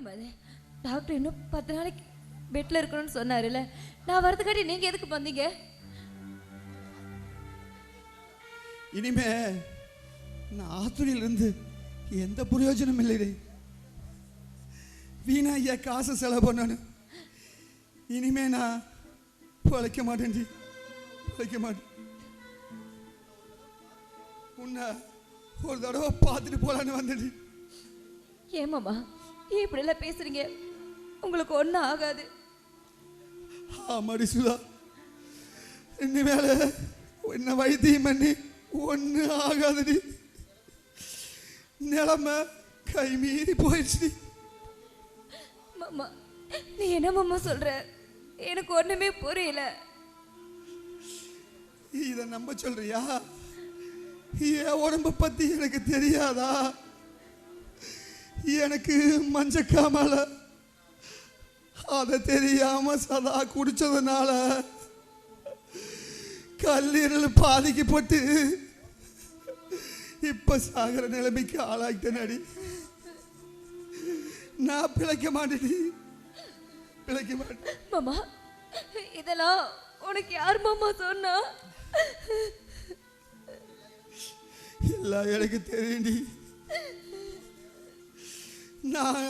மாமா இது டாக்டர் இன்னும் பத்து நாளைக்கு பெட்டில் இருக்கணும்னு சொன்னாருல்ல. நான் வரதுக்காட்டி நீங்கள் எதுக்கு வந்தீங்க? இனிமே நான் ஆத்துறையிலிருந்து எந்த பிரயோஜனம் இல்லைடே. வீணா ஐயா காசு செலவு பண்ணணும் இனிமே நான் பிழைக்க மாட்டேன்டி. பிழைக்க மாட்டேன். உன்னை ஒரு தடவை பார்த்துட்டு போலான்னு வந்தேன்டி. ஏன் மாமா ஏன் இப்படியெல்லாம் பேசுறீங்க? உங்களுக்கு ஒன்றும் ஆகாது. ஆமாடி சுதா இனிமேல என்ன வைத்தியம் பண்ணி ஒன்று ஆகாதடி நிலைமை கை மீறி போயிடுச்சு மாமா நீ என்ன மாமா சொல்ற? எனக்கு ஒண்ணுமே புரியல. இதை நம்ப சொல்றியா? என் உடம்ப பத்தி எனக்கு தெரியாதா? எனக்கு மஞ்சக்காமல அதை தெரியாம சதா குடிச்சதுனால கல்லீரல் பாதிக்கப்பட்டு இப்ப சாகிற நிலைமைக்கு ஆளாக்கிட்டேன் அடி நான் பிழைக்க மாட்டேடி பிழைக்க மாட்டேன். மாமா இதெல்லாம் உனக்கு யார் மாமா சொன்னா? எல்லாம் எனக்கு தெரியும்டி. நான்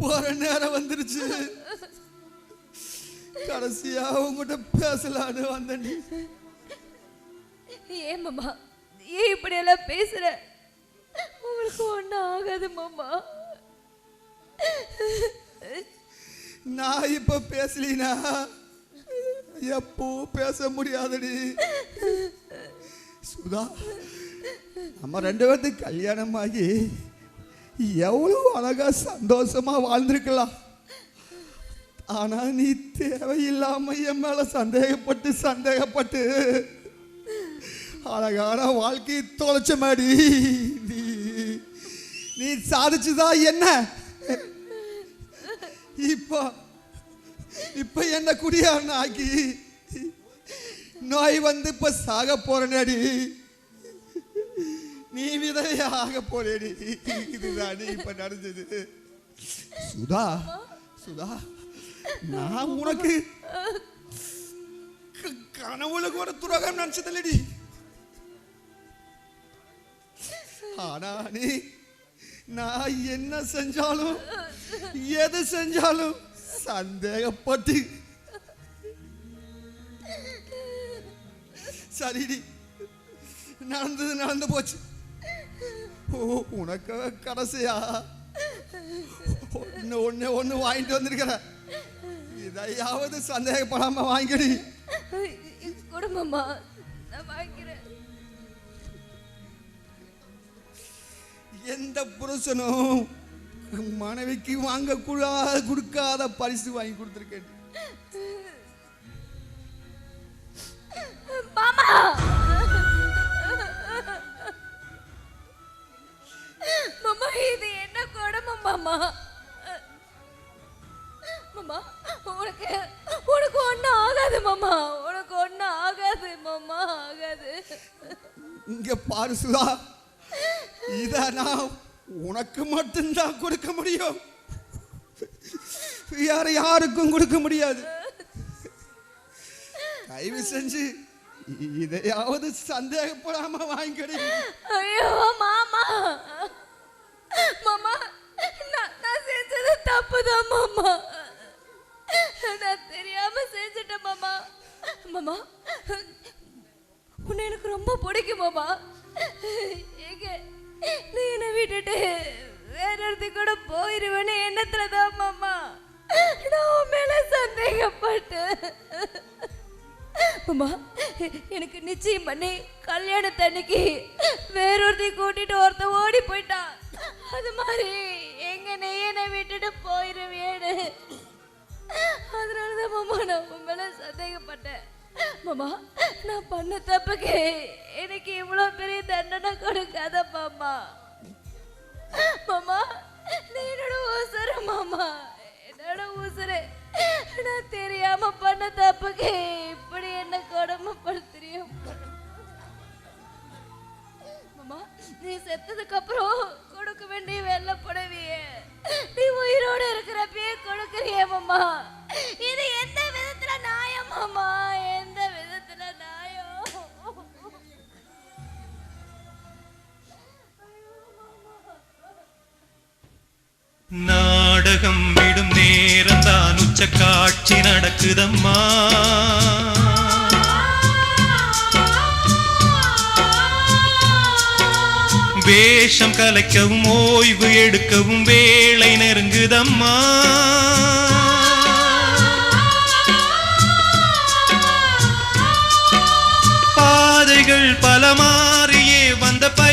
போற நேரம் வந்துருச்சு. கடைசியா உங்ககிட்ட பேசலான்னு வந்தேன்டி ஏன் மாமா? ஏன் இப்படி எல்லாம் பேசுற? உங்களுக்கு ஒன்றும் ஆகாது மாமா. நான் இப்ப பேசலினா? எப்போ பேச முடியாதடி. சுதா நம்ம ரெண்டு பேர்த்துக்கு கல்யாணம் ஆகி எவ்வளோ அழகா சந்தோஷமா வாழ்ந்திருக்கலாம். ஆனா நீ தேவையில்லாம என் மேல சந்தேகப்பட்டு சந்தேகப்பட்டு அழகான வாழ்க்கையை தொலைச்ச மாதிரி நீ நீ சாதிச்சுதா என்ன? இப்போ இப்ப என்ன குடியாரன் ஆக்கி நோய் வந்து இப்போ சாக போறனடி நீ விதவையாக போலேடி போறேடி இப்ப நடந்தது. சுதா சுதா நான் உனக்கு கனவுல கூட துரோகம் நினைச்சதில்லடி. ஆனா நீ நான் என்ன செஞ்சாலும் எது செஞ்சாலும் சந்தேகப்பட்டு. சரிடி. நடந்தது நடந்து போச்சு. ஓ உனக்கு கடைசியா? ஒன்று ஒன்று ஒன்று வாங்கிட்டு வந்திருக்கிற. இதையாவது சந்தேகப்படாம வாங்கிடி. கொடு மாமா நான் எந்த புருஷனும் மனைவிக்கு வாங்க கூடாத கொடுக்காத பரிசு வாங்கி கொடுத்துருக்கேன். மாமா உனக்கு உனக்கு ஒன்றும் ஆகாது மாமா உனக்கு ஒன்றும் ஆகாது மாமா ஆகாது. இங்க பாரு சுதா இத நான் உனக்கு மட்டும்தான் கொடுக்க முடியும். வேற யாருக்கும் கொடுக்க முடியாது. தயவு செஞ்சு இதையாவது சந்தேகப்படாம வாங்கிக்கடி. ஐயோ மாமா பிடிக்கும் எங்க நீ என்னை விட்டுட்டு வேற இடத்துக்கு கூட போயிருவேன்னு எண்ணத்துல தான் மாமா. நான் உன் மேல சந்தேகப்பட்டேன் அம்மா எனக்கு நிச்சயம் பண்ணி கல்யாணத்தன்னைக்கு வேறொருத்தி கூட்டிட்டு ஒருத்த ஓடி போயிட்டான் அது மாதிரி எங்க நீ என்னை விட்டுட்டு போயிருவேன்னு அதனாலதான் மாமா நான் உன் மேல சந்தேகப்பட்டேன். மாமா நான் பண்ண தப்புக்கு எனக்கு இவ்வளோ பெரிய தண்டனை கொடுக்காத மாமா. மாமா நீ என்னோட ஊசரு மாமா. என்னோட ஊசரு நான் தெரியாம பண்ண தப்புக்கு இப்படி என்ன கொடுமைப்படுத்துறியோ மாமா நீ செத்ததுக்கு அப்புறம் கொடுக்க வேண்டிய வெள்ளை புடவைய நீ நாடகம் விடும் நேரம் தான் உச்ச காட்சி நடக்குதம்மா. வேஷம் கலைக்கவும் ஓய்வு எடுக்கவும் வேலை நெருங்குதம்மா. பாதைகள் பல மாறியே வந்த பயணம்